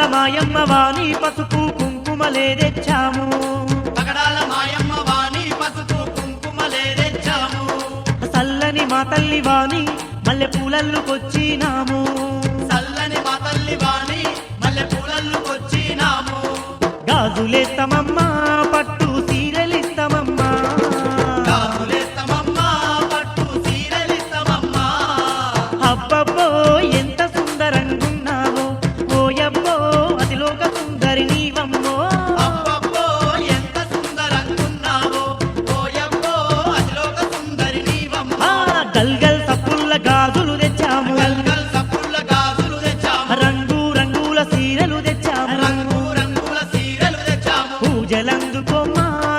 పగడాల మాయమ్మ వాణి పసుపు కుంకుమలే తెచ్చాము. పగడాల మాయమ్మ వాణి పసుపు కుంకుమలే తెచ్చాము. చల్లని మా తల్లి వాణి మల్లె పూలల్లుకొచ్చినాము. చల్లని మా తల్లి వాణి మల్లె పూలల్లుకొచ్చినాము. గాజులేత్తమమ్మా గల్గల్ సప్పుల్ల గాజులు తెచ్చాము. గల్గల్ సప్పుల్ల గాజులు తెచ్చాము. రంగు రంగుల సీరలు తెచ్చాము. రంగు రంగుల సీరలు తెచ్చాము. పూజలందుకోమా?